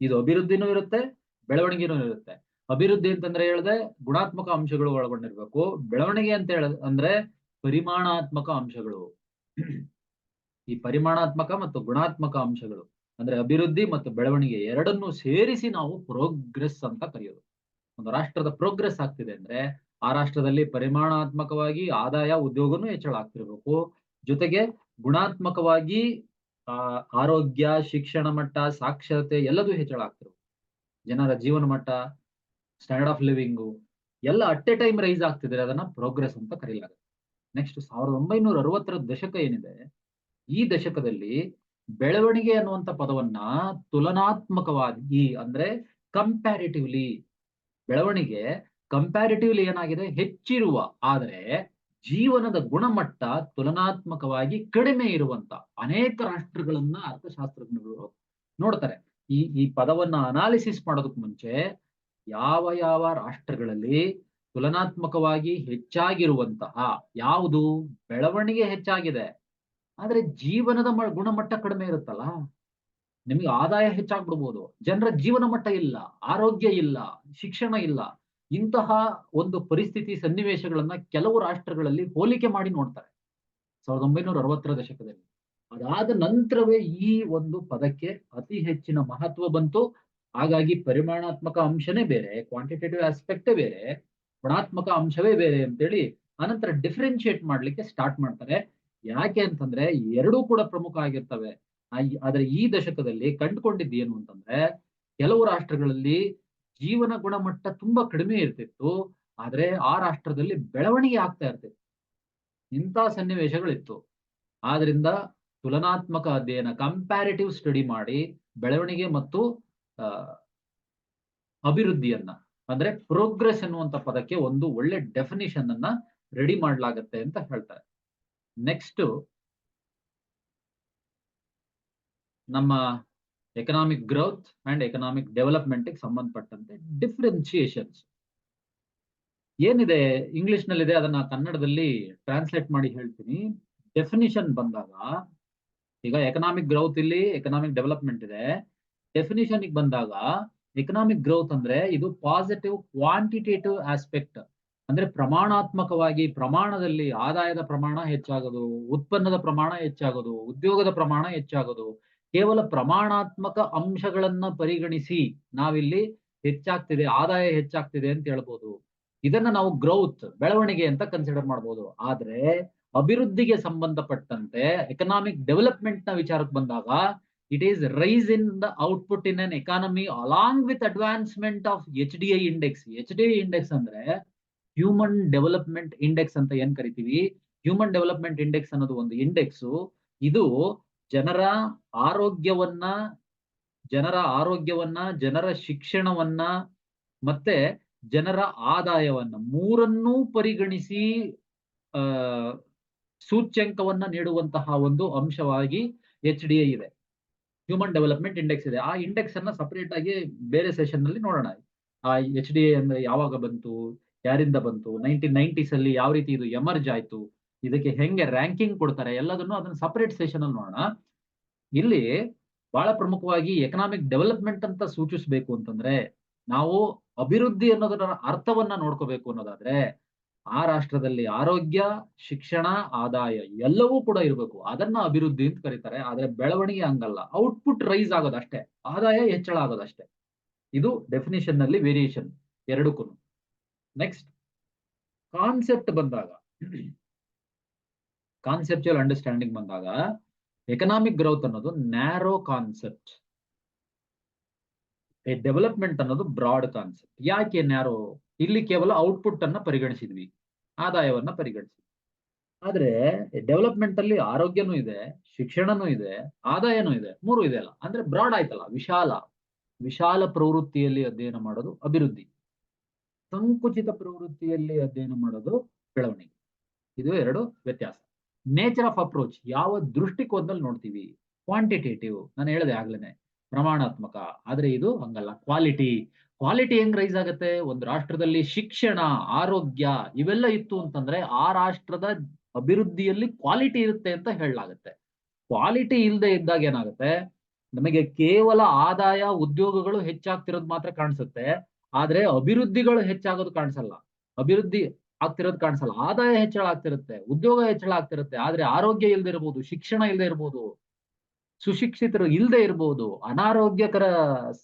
ಇದು ಅಭಿವೃದ್ಧಿನೂ ಇರುತ್ತೆ, ಬೆಳವಣಿಗೆನೂ ಇರುತ್ತೆ. ಅಭಿವೃದ್ಧಿ ಅಂತಂದ್ರೆ ಹೇಳಿದೆ ಗುಣಾತ್ಮಕ ಅಂಶಗಳು ಒಳಗೊಂಡಿರ್ಬೇಕು. ಬೆಳವಣಿಗೆ ಅಂತ ಹೇಳ, ಅಂದ್ರೆ ಪರಿಮಾಣಾತ್ಮಕ ಅಂಶಗಳು. ಈ ಪರಿಮಾಣಾತ್ಮಕ ಮತ್ತು ಗುಣಾತ್ಮಕ ಅಂಶಗಳು, ಅಂದ್ರೆ ಅಭಿವೃದ್ಧಿ ಮತ್ತು ಬೆಳವಣಿಗೆ ಎರಡನ್ನೂ ಸೇರಿಸಿ ನಾವು ಪ್ರೋಗ್ರೆಸ್ ಅಂತ ಕರೆಯೋದು. ಒಂದು ರಾಷ್ಟ್ರದ ಪ್ರೋಗ್ರೆಸ್ ಆಗ್ತಿದೆ ಅಂದ್ರೆ ಆ ರಾಷ್ಟ್ರದಲ್ಲಿ ಪರಿಮಾಣಾತ್ಮಕವಾಗಿ ಆದಾಯ, ಉದ್ಯೋಗನೂ ಹೆಚ್ಚಳ ಆಗ್ತಿರ್ಬೇಕು. ಜೊತೆಗೆ ಗುಣಾತ್ಮಕವಾಗಿ, ಆ, ಆರೋಗ್ಯ, ಶಿಕ್ಷಣ ಮಟ್ಟ, ಸಾಕ್ಷರತೆ ಎಲ್ಲದೂ ಹೆಚ್ಚಳ ಆಗ್ತಿರ್ಬೇಕು. ಜನರ ಜೀವನ ಮಟ್ಟ ಸ್ಟ್ಯಾಂಡರ್ಡ್ ಆಫ್ ಲಿವಿಂಗು ಎಲ್ಲ ಅಟ್ ಎ ಟೈಮ್ ರೈಸ್ ಆಗ್ತಿದ್ರೆ ಅದನ್ನ ಪ್ರೋಗ್ರೆಸ್ ಅಂತ ಕರೀಲಾಗುತ್ತೆ. ನೆಕ್ಸ್ಟ್ ಸಾವಿರದ ಒಂಬೈನೂರ ಅರವತ್ತರ ದಶಕ ಏನಿದೆ, ಈ ದಶಕದಲ್ಲಿ ಬೆಳವಣಿಗೆ ಅನ್ನುವಂತ ಪದವನ್ನ ತುಲನಾತ್ಮಕವಾಗಿ ಅಂದ್ರೆ ಕಂಪ್ಯಾರಿಟಿವ್ಲಿ ಬೆಳವಣಿಗೆ ಕಂಪ್ಯಾರಿಟಿವ್ಲಿ ಏನಾಗಿದೆ, ಹೆಚ್ಚಿರುವ, ಆದರೆ ಜೀವನದ ಗುಣಮಟ್ಟ ತುಲನಾತ್ಮಕವಾಗಿ ಕಡಿಮೆ ಇರುವಂತ ಅನೇಕ ರಾಷ್ಟ್ರಗಳನ್ನ ಅರ್ಥಶಾಸ್ತ್ರಜ್ಞರು ನೋಡ್ತಾರೆ. ಈ ಈ ಪದವನ್ನ ಅನಾಲಿಸಿಸ್ ಮಾಡೋದಕ್ಕೆ ಮುಂಚೆ ಯಾವ ಯಾವ ರಾಷ್ಟ್ರಗಳಲ್ಲಿ ತುಲನಾತ್ಮಕವಾಗಿ ಹೆಚ್ಚಾಗಿರುವಂತಹ, ಯಾವುದು ಬೆಳವಣಿಗೆ ಹೆಚ್ಚಾಗಿದೆ, ಆದ್ರೆ ಜೀವನದ ಗುಣಮಟ್ಟ ಕಡಿಮೆ ಇರುತ್ತಲ್ಲ, ನಿಮಗೆ ಆದಾಯ ಹೆಚ್ಚಾಗ್ಬಿಡ್ಬೋದು, ಜನರ ಜೀವನ ಮಟ್ಟ ಇಲ್ಲ, ಆರೋಗ್ಯ ಇಲ್ಲ, ಶಿಕ್ಷಣ ಇಲ್ಲ, ಇಂತಹ ಒಂದು ಪರಿಸ್ಥಿತಿ ಸನ್ನಿವೇಶಗಳನ್ನ ಕೆಲವು ರಾಷ್ಟ್ರಗಳಲ್ಲಿ ಹೋಲಿಕೆ ಮಾಡಿ ನೋಡ್ತಾರೆ. ಸಾವಿರದ ಒಂಬೈನೂರ ಅರವತ್ತರ ದಶಕದಲ್ಲಿ. ಅದಾದ ನಂತರವೇ ಈ ಒಂದು ಪದಕ್ಕೆ ಅತಿ ಹೆಚ್ಚಿನ ಮಹತ್ವ ಬಂತು. ಹಾಗಾಗಿ ಪರಿಮಾಣಾತ್ಮಕ ಅಂಶನೇ ಬೇರೆ ಕ್ವಾಂಟಿಟೇಟಿವ್ ಆಸ್ಪೆಕ್ಟೇ ಬೇರೆ ಗುಣಾತ್ಮಕ ಅಂಶವೇ ಬೇರೆ ಅಂತೇಳಿ ಅನಂತರ ಡಿಫ್ರೆನ್ಶಿಯೇಟ್ ಮಾಡ್ಲಿಕ್ಕೆ ಸ್ಟಾರ್ಟ್ ಮಾಡ್ತಾರೆ. ಯಾಕೆ ಅಂತಂದ್ರೆ ಎರಡೂ ಕೂಡ ಪ್ರಮುಖ ಆಗಿರ್ತವೆ. ಆದ್ರೆ ಈ ದಶಕದಲ್ಲಿ ಕಂಡುಕೊಂಡಿದ್ದು ಏನು ಅಂತಂದ್ರೆ ಕೆಲವು ರಾಷ್ಟ್ರಗಳಲ್ಲಿ ಜೀವನ ಗುಣಮಟ್ಟ ತುಂಬಾ ಕಡಿಮೆ ಇರ್ತಿತ್ತು, ಆದ್ರೆ ಆ ರಾಷ್ಟ್ರದಲ್ಲಿ ಬೆಳವಣಿಗೆ ಆಗ್ತಾ ಇರ್ತಿತ್ತು. ಇಂಥ ಸನ್ನಿವೇಶಗಳಿತ್ತು. ಆದ್ರಿಂದ ತುಲನಾತ್ಮಕ ಅಧ್ಯಯನ ಕಂಪ್ಯಾರಿಟಿವ್ ಸ್ಟಡಿ ಮಾಡಿ ಬೆಳವಣಿಗೆ ಮತ್ತು ಅಭಿವೃದ್ಧಿಯನ್ನ, ಅಂದ್ರೆ ಪ್ರೋಗ್ರೆಸ್ ಎನ್ನುವಂತ ಪದಕ್ಕೆ ಒಂದು ಒಳ್ಳೆ ಡೆಫಿನಿಷನ್ ಅನ್ನ ರೆಡಿ ಮಾಡಲಾಗತ್ತೆ ಅಂತ ಹೇಳ್ತಾರೆ. ನೆಕ್ಸ್ಟ್ ನಮ್ಮ economic growth and economic development ಸಂಬಂಧಪಟ್ಟಂತೆ ಡಿಫ್ರೆನ್ಸಿಯೇಷನ್ಸ್ ಏನಿದೆ ಇಂಗ್ಲಿಷ್ ನಲ್ಲಿದೆ, ಅದನ್ನ ಕನ್ನಡದಲ್ಲಿ ಟ್ರಾನ್ಸ್ಲೇಟ್ ಮಾಡಿ ಹೇಳ್ತೀನಿ. ಡೆಫಿನಿಷನ್ ಬಂದಾಗ, ಈಗ ಎಕನಾಮಿಕ್ ಗ್ರೋತ್ ಇಲ್ಲಿ ಎಕನಾಮಿಕ್ ಡೆವಲಪ್ಮೆಂಟ್ ಇದೆ. ಡೆಫಿನಿಷನ್ ಬಂದಾಗ ಎಕನಾಮಿಕ್ ಗ್ರೋತ್ ಅಂದ್ರೆ ಇದು ಪಾಸಿಟಿವ್ ಕ್ವಾಂಟಿಟೇಟಿವ್ ಆಸ್ಪೆಕ್ಟ್ ಅಂದ್ರೆ ಪ್ರಮಾಣಾತ್ಮಕವಾಗಿ ಪ್ರಮಾಣದಲ್ಲಿ ಆದಾಯದ ಪ್ರಮಾಣ ಹೆಚ್ಚಾಗೋದು, ಉತ್ಪನ್ನದ ಪ್ರಮಾಣ ಹೆಚ್ಚಾಗೋದು, ಉದ್ಯೋಗದ ಪ್ರಮಾಣ ಹೆಚ್ಚಾಗೋದು, ಕೇವಲ ಪ್ರಮಾಣಾತ್ಮಕ ಅಂಶಗಳನ್ನ ಪರಿಗಣಿಸಿ ನಾವಿಲ್ಲಿ ಹೆಚ್ಚಾಗ್ತಿದೆ, ಆದಾಯ ಹೆಚ್ಚಾಗ್ತಿದೆ ಅಂತ ಹೇಳ್ಬೋದು. ಇದನ್ನ ನಾವು ಗ್ರೌತ್ ಬೆಳವಣಿಗೆ ಅಂತ ಕನ್ಸಿಡರ್ ಮಾಡ್ಬೋದು. ಆದ್ರೆ ಅಭಿವೃದ್ಧಿಗೆ ಸಂಬಂಧಪಟ್ಟಂತೆ ಎಕನಾಮಿಕ್ ಡೆವಲಪ್ಮೆಂಟ್ನ ವಿಚಾರಕ್ಕೆ ಬಂದಾಗ it is rise in the output in an economy along with advancement of H D I index H D I index ಅಂದ್ರೆ ಹ್ಯೂಮನ್ ಡೆವಲಪ್ಮೆಂಟ್ ಇಂಡೆಕ್ಸ್ ಅಂತ ಏನ್ ಕರಿತೀವಿ? ಹ್ಯೂಮನ್ ಡೆವಲಪ್ಮೆಂಟ್ ಇಂಡೆಕ್ಸ್ ಅನ್ನೋದು ಒಂದು ಇಂಡೆಕ್ಸ್ ಇದು ಜನರ ಆರೋಗ್ಯವನ್ನ ಜನರ ಆರೋಗ್ಯವನ್ನ, ಜನರ ಶಿಕ್ಷಣವನ್ನ ಮತ್ತೆ ಜನರ ಆದಾಯವನ್ನ ಮೂರನ್ನೂ ಪರಿಗಣಿಸಿ ಸೂಚ್ಯಂಕವನ್ನ ನೀಡುವಂತಹ ಒಂದು ಅಂಶವಾಗಿ ಎಚ್ ಡಿ ಐ ಇದೆ. ಹ್ಯೂಮನ್ ಡೆವಲಪ್ಮೆಂಟ್ ಇಂಡೆಕ್ಸ್ ಇದೆ. ಆ ಇಂಡೆಕ್ಸ್ ಅನ್ನ ಸಪರೇಟ್ ಆಗಿ ಬೇರೆ ಸೆಷನ್ನಲ್ಲಿ ನೋಡೋಣ. ಆ ಎಚ್ ಡಿ ಎ ಅಂದ್ರೆ ಯಾವಾಗ ಬಂತು, ಯಾರಿಂದ ಬಂತು ನೈನ್ಟೀನ್ ನೈನ್ಟೀಸ್ ಅಲ್ಲಿ ಯಾವ ರೀತಿ ಇದು ಎಮರ್ಜ್ ಆಯ್ತು, ಇದಕ್ಕೆ ಹೆಂಗೆ ರ್ಯಾಂಕಿಂಗ್ ಕೊಡ್ತಾರೆ, ಎಲ್ಲದನ್ನು ಅದನ್ನ ಸಪರೇಟ್ ಸೆಷನ್ ಅಲ್ಲಿ ನೋಡೋಣ. ಇಲ್ಲಿ ಬಹಳ ಪ್ರಮುಖವಾಗಿ ಎಕನಾಮಿಕ್ ಡೆವಲಪ್ಮೆಂಟ್ ಅಂತ ಸೂಚಿಸಬೇಕು ಅಂತಂದ್ರೆ ನಾವು ಅಭಿವೃದ್ಧಿ ಅನ್ನೋದರ ಅರ್ಥವನ್ನ ನೋಡ್ಕೋಬೇಕು ಅನ್ನೋದಾದ್ರೆ ಆ ರಾಷ್ಟ್ರದಲ್ಲಿ ಆರೋಗ್ಯ, ಶಿಕ್ಷಣ, ಆದಾಯ ಎಲ್ಲವೂ ಕೂಡ ಇರಬೇಕು. ಅದನ್ನ ಅಭಿವೃದ್ಧಿ ಅಂತ ಕರೀತಾರೆ. ಆದ್ರೆ ಬೆಳವಣಿಗೆ ಹಂಗಲ್ಲ. ಔಟ್ಪುಟ್ ರೈಸ್ ಆಗೋದಷ್ಟೇ ಆದಾಯ ಹೆಚ್ಚಳ ಆಗೋದಷ್ಟೇ ಇದು ಡೆಫಿನೇಷನ್ನಲ್ಲಿ ವೇರಿಯೇಷನ್ ಎರಡಕ್ಕೂ ನೆಕ್ಸ್ಟ್ ಕಾನ್ಸೆಪ್ಟ್ ಬಂದಾಗ. ಕಾನ್ಸೆಪ್ಚುಯಲ್ ಅಂಡರ್ಸ್ಟ್ಯಾಂಡಿಂಗ್ ಬಂದಾಗ ಎಕನಾಮಿಕ್ ಗ್ರೋತ್ ಅನ್ನೋದು ನ್ಯಾರೋ ಕಾನ್ಸೆಪ್ಟ್ ಡೆವಲಪ್ಮೆಂಟ್ ಅನ್ನೋದು ಬ್ರಾಡ್ ಕಾನ್ಸೆಪ್ಟ್ ಯಾಕೆ ನ್ಯಾರೋ ಇಲ್ಲಿ ಕೇವಲ ಔಟ್ಪುಟ್ ಅನ್ನ ಪರಿಗಣಿಸಿದ್ವಿ, ಆದಾಯವನ್ನ ಪರಿಗಣಿಸಿದ್ವಿ ಆದ್ರೆ ಡೆವಲಪ್ಮೆಂಟ್ ಅಲ್ಲಿ ಆರೋಗ್ಯನೂ ಇದೆ, ಶಿಕ್ಷಣನೂ ಇದೆ, ಆದಾಯನೂ ಇದೆ, ಮೂರು ಇದೆ ಅಲ್ಲ. ಅಂದ್ರೆ ಬ್ರಾಡ್ ಆಯ್ತಲ್ಲ, ವಿಶಾಲ. ವಿಶಾಲ ಪ್ರವೃತ್ತಿಯಲ್ಲಿ ಅಧ್ಯಯನ ಮಾಡೋದು ಅಭಿವೃದ್ಧಿ. ಸಂಕುಚಿತ ಪ್ರವೃತ್ತಿಯಲ್ಲಿ ಅಧ್ಯಯನ ಮಾಡೋದು ಬೆಳವಣಿಗೆ. ಇದು ಎರಡು ವ್ಯತ್ಯಾಸ. ನೇಚರ್ ಆಫ್ ಅಪ್ರೋಚ್ ಯಾವ ದೃಷ್ಟಿಕೋನದಲ್ಲಿ ನೋಡ್ತೀವಿ? ಕ್ವಾಂಟಿಟೇಟಿವ್ ನಾನು ಹೇಳಿದೆ ಆಗ್ಲೇನೆ, ಪ್ರಮಾಣಾತ್ಮಕ. ಆದ್ರೆ ಇದು ಹಂಗಲ್ಲ ಕ್ವಾಲಿಟಿ ಕ್ವಾಲಿಟಿ ಹೆಂಗ್ ರೈಸ್ ಆಗುತ್ತೆ? ಒಂದು ರಾಷ್ಟ್ರದಲ್ಲಿ ಶಿಕ್ಷಣ, ಆರೋಗ್ಯ ಇವೆಲ್ಲ ಇತ್ತು ಅಂತಂದ್ರೆ ಆ ರಾಷ್ಟ್ರದ ಅಭಿವೃದ್ಧಿಯಲ್ಲಿ ಕ್ವಾಲಿಟಿ ಇರುತ್ತೆ ಅಂತ ಹೇಳಲಾಗುತ್ತೆ. ಕ್ವಾಲಿಟಿ ಇಲ್ಲದೆ ಇದ್ದಾಗ ಏನಾಗುತ್ತೆ? ನಮಗೆ ಕೇವಲ ಆದಾಯ, ಉದ್ಯೋಗಗಳು ಹೆಚ್ಚಾಗ್ತಿರೋದು ಮಾತ್ರ ಕಾಣಿಸುತ್ತೆ. ಆದ್ರೆ ಅಭಿವೃದ್ಧಿಗಳು ಹೆಚ್ಚಾಗೋದು ಕಾಣಿಸಲ್ಲ. ಅಭಿವೃದ್ಧಿ ಆಗ್ತಿರೋದು ಕಾಣಿಸಲ್ಲ. ಆದಾಯ ಹೆಚ್ಚಳ ಆಗ್ತಿರುತ್ತೆ, ಉದ್ಯೋಗ ಹೆಚ್ಚಳ ಆಗ್ತಿರುತ್ತೆ. ಆದ್ರೆ ಆರೋಗ್ಯ ಇಲ್ಲದೆ ಇರಬಹುದು ಶಿಕ್ಷಣ ಇಲ್ಲದೆ ಇರಬಹುದು ಸುಶಿಕ್ಷಿತರು ಇಲ್ಲದೆ ಇರಬಹುದು ಅನಾರೋಗ್ಯಕರ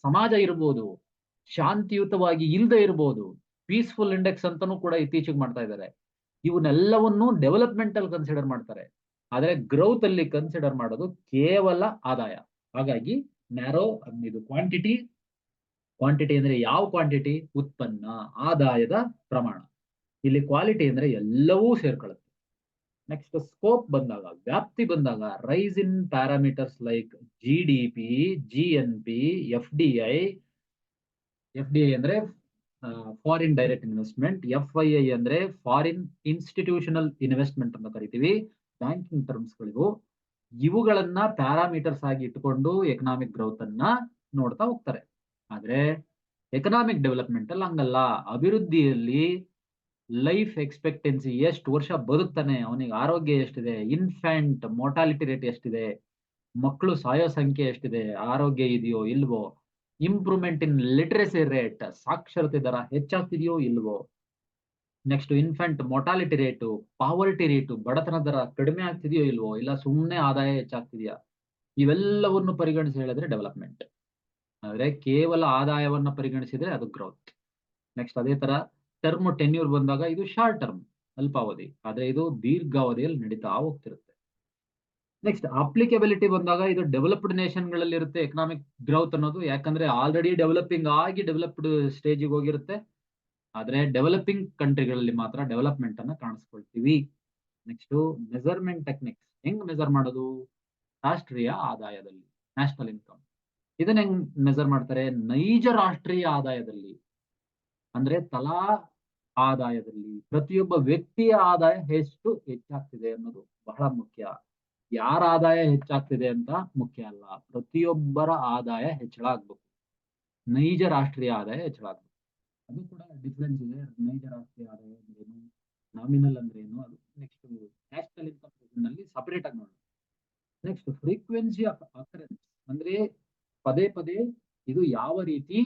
ಸಮಾಜ ಇರಬಹುದು ಶಾಂತಿಯುತವಾಗಿ ಇಲ್ಲದೆ ಇರಬಹುದು ಪೀಸ್ಫುಲ್ ಇಂಡೆಕ್ಸ್ ಅಂತಾನೂ ಕೂಡ ಇತ್ತೀಚೆಗೆ ಮಾಡ್ತಾ ಇದ್ದಾರೆ. ಇವನ್ನೆಲ್ಲವನ್ನು ಡೆವಲಪ್ಮೆಂಟ್ ಅಲ್ಲಿ ಕನ್ಸಿಡರ್ ಮಾಡ್ತಾರೆ. ಆದರೆ ಗ್ರೌತ್ ಅಲ್ಲಿ ಕನ್ಸಿಡರ್ ಮಾಡೋದು ಕೇವಲ ಆದಾಯ. ಹಾಗಾಗಿ ನ್ಯಾರೋ ಇದು ಕ್ವಾಂಟಿಟಿ ಕ್ವಾಂಟಿಟಿ ಅಂದ್ರೆ ಯಾವ ಕ್ವಾಂಟಿಟಿ ಉತ್ಪನ್ನ, ಆದಾಯದ ಪ್ರಮಾಣ. ಇಲ್ಲಿ ಕ್ವಾಲಿಟಿ ಅಂದ್ರೆ ಎಲ್ಲವೂ ಸೇರ್ಕೊಳ್ಳುತ್ತೆ. ನೆಕ್ಸ್ಟ್ ಸ್ಕೋಪ್ ಬಂದಾಗ, ವ್ಯಾಪ್ತಿ ಬಂದಾಗ rise in parameters like G D P G N P F D I F D I ಅಂದ್ರೆ foreign direct investment F I I ಅಂದ್ರೆ ಫಾರಿನ್ ಇನ್ಸ್ಟಿಟ್ಯೂಷನಲ್ ಇನ್ವೆಸ್ಟ್ಮೆಂಟ್ ಅಂತ ಕರಿತೀವಿ. ಬ್ಯಾಂಕಿಂಗ್ ಟರ್ಮ್ಸ್ ಗಳಿವು. ಇವುಗಳನ್ನ ಪ್ಯಾರಾಮೀಟರ್ಸ್ ಆಗಿ ಇಟ್ಕೊಂಡು ಎಕನಾಮಿಕ್ ಗ್ರೋತ್ ಅನ್ನ ನೋಡ್ತಾ ಹೋಗ್ತಾರೆ. ಆದ್ರೆ ಎಕನಾಮಿಕ್ ಡೆವಲಪ್ಮೆಂಟ್ ಅಲ್ಲಿ ಹಂಗಲ್ಲ. ಅಭಿವೃದ್ಧಿಯಲ್ಲಿ ಲೈಫ್ ಎಕ್ಸ್ಪೆಕ್ಟೆನ್ಸಿ ಎಷ್ಟು ವರ್ಷ ಬದುಕ್ತಾನೆ, ಅವನಿಗೆ ಆರೋಗ್ಯ ಎಷ್ಟಿದೆ ಇನ್ಫ್ಯಾಂಟ್ ಮೋರ್ಟಾಲಿಟಿ ರೇಟ್ ಎಷ್ಟಿದೆ ಮಕ್ಕಳು ಸಾಯೋ ಸಂಖ್ಯೆ ಎಷ್ಟಿದೆ, ಆರೋಗ್ಯ ಇದೆಯೋ ಇಲ್ವೋ ಇಂಪ್ರೂವ್ಮೆಂಟ್ ಇನ್ ಲಿಟ್ರಸಿ ರೇಟ್ ಸಾಕ್ಷರತೆ ದರ ಹೆಚ್ಚಾಗ್ತಿದೆಯೋ ಇಲ್ವೋ? Next infant mortality rate poverty rate ಬಡತನ ದರ ಕಡಿಮೆ ಆಗ್ತಿದೆಯೋ ಇಲ್ವೋ? ಇಲ್ಲ ಸುಮ್ಮನೆ ಆದಾಯ ಹೆಚ್ಚಾಗ್ತಿದೆಯಾ? ಇವೆಲ್ಲವನ್ನು ಪರಿಗಣಿಸಿ ಹೇಳಿದ್ರೆ ಡೆವಲಪ್ಮೆಂಟ್ ಆದ್ರೆ ಕೇವಲ ಆದಾಯವನ್ನ ಪರಿಗಣಿಸಿದ್ರೆ ಅದು ಗ್ರೋತ್ ನೆಕ್ಸ್ಟ್ ಅದೇ ತರ ಟರ್ಮ್ ಟೆನ್ಯೂರ್ ಬಂದಾಗ ಇದು ಶಾರ್ಟ್ ಟರ್ಮ್ ಅಲ್ಪಾವಧಿ. ಆದ್ರೆ ಇದು ದೀರ್ಘಾವಧಿಯಲ್ಲಿ ನಡೀತಾ ಹೋಗ್ತಿರುತ್ತೆ. ನೆಕ್ಸ್ಟ್ ಅಪ್ಲಿಕಬಿಲಿಟಿ ಬಂದಾಗ ಇದು ಡೆವಲಪ್ಡ್ ನೇಷನ್ಗಳಲ್ಲಿ ಇರುತ್ತೆ ಎಕನಾಮಿಕ್ ಗ್ರೌತ್ ಅನ್ನೋದು. ಯಾಕಂದ್ರೆ ಆಲ್ರೆಡಿ ಡೆವಲಪಿಂಗ್ ಆಗಿ ಡೆವಲಪ್ಡ್ ಸ್ಟೇಜಿಗೆ ಹೋಗಿರುತ್ತೆ. ಆದ್ರೆ ಡೆವಲಪಿಂಗ್ ಕಂಟ್ರಿಗಳಲ್ಲಿ ಮಾತ್ರ ಡೆವಲಪ್ಮೆಂಟ್ ಅನ್ನ ಕಾಣಿಸ್ಕೊಳ್ತೀವಿ. ನೆಕ್ಸ್ಟ್ ಮೆಜರ್ಮೆಂಟ್ ಟೆಕ್ನಿಕ್ಸ್ ಹೆಂಗ್ ಮೆಜರ್ ಮಾಡೋದು? ರಾಷ್ಟ್ರೀಯ ಆದಾಯದಲ್ಲಿ ನ್ಯಾಷನಲ್ ಇನ್ಕಮ್ ಇದನ್ನ ಹೆಂಗ್ ಮೆಜರ್ ಮಾಡ್ತಾರೆ? ನೈಜ ರಾಷ್ಟ್ರೀಯ ಆದಾಯದಲ್ಲಿ. ಅಂದ್ರೆ ತಲಾ ಆದಾಯದಲ್ಲಿ. ಪ್ರತಿಯೊಬ್ಬ ವ್ಯಕ್ತಿಯ ಆದಾಯ ಎಷ್ಟು ಹೆಚ್ಚಾಗ್ತಿದೆ ಅನ್ನೋದು ಬಹಳ ಮುಖ್ಯ. ಯಾರ ಆದಾಯ ಹೆಚ್ಚಾಗ್ತಿದೆ ಅಂತ ಮುಖ್ಯ ಅಲ್ಲ. ಪ್ರತಿಯೊಬ್ಬರ ಆದಾಯ ಹೆಚ್ಚಳ ಆಗ್ಬೇಕು. ನೈಜ ರಾಷ್ಟ್ರೀಯ ಆದಾಯ ಹೆಚ್ಚಳ ಆಗ್ಬೇಕು. ಅದು ಕೂಡ ಡಿಫ್ರೆನ್ಸ್ ಇದೆ. ನೈಜ ರಾಷ್ಟ್ರೀಯ ಆದಾಯ ಅಂದ್ರೇನು ನಾಮಿನಲ್ ಅಂದ್ರೇನು ಅದು ನೆಕ್ಸ್ಟ್ ನ್ಯಾಷನಲ್ ಇನ್ಕಮ್ನಲ್ಲಿ ಸಪರೇಟ್ ಆಗಿ ನೋಡೋಣ. ನೆಕ್ಸ್ಟ್ ಫ್ರೀಕ್ವೆನ್ಸಿ ಆಫ್ ಅಕರೆನ್ಸ್ ಅಂದ್ರೆ ಪದೇ ಪದೇ ಇದು ಯಾವ ರೀತಿ,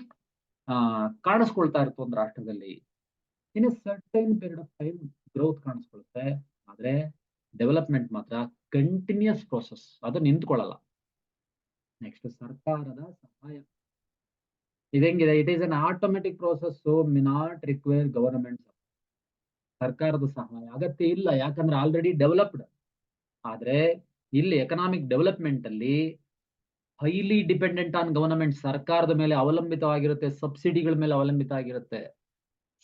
ಆ, ಕಾಣಿಸ್ಕೊಳ್ತಾ ಇರುತ್ತೆ ಒಂದು ರಾಷ್ಟ್ರದಲ್ಲಿ. In certain period of time growth ಕಾಣಿಸ್ಕೊಳುತ್ತೆ. ಆದ್ರೆ ಡೆವಲಪ್ಮೆಂಟ್ ಮಾತ್ರ ಕಂಟಿನ್ಯೂಸ್ ಪ್ರೋಸೆಸ್ ಅದು ನಿಂತ್ಕೊಳ್ಳಲ್ಲ. ನೆಕ್ಸ್ಟ್ ಸರ್ಕಾರದ ಸಹಾಯ. ಇದೆಂಗಿದೆ? It is an automatic process may not require government ಸರ್ಕಾರದ ಸಹಾಯ. ಅಗತ್ಯ ಇಲ್ಲ, ಯಾಕಂದ್ರೆ ಆಲ್ರೆಡಿ ಡೆವಲಪ್ಡ್ ಆದ್ರೆ ಇಲ್ಲಿ ಎಕನಾಮಿಕ್ ಡೆವಲಪ್ಮೆಂಟ್ ಅಲ್ಲಿ ಹೈಲಿ ಡಿಪೆಂಡೆಂಟ್ ಆನ್ ಗವರ್ನಮೆಂಟ್ ಸರ್ಕಾರದ ಮೇಲೆ ಅವಲಂಬಿತವಾಗಿರುತ್ತೆ ಸಬ್ಸಿಡಿಗಳ ಮೇಲೆ ಅವಲಂಬಿತ ಆಗಿರುತ್ತೆ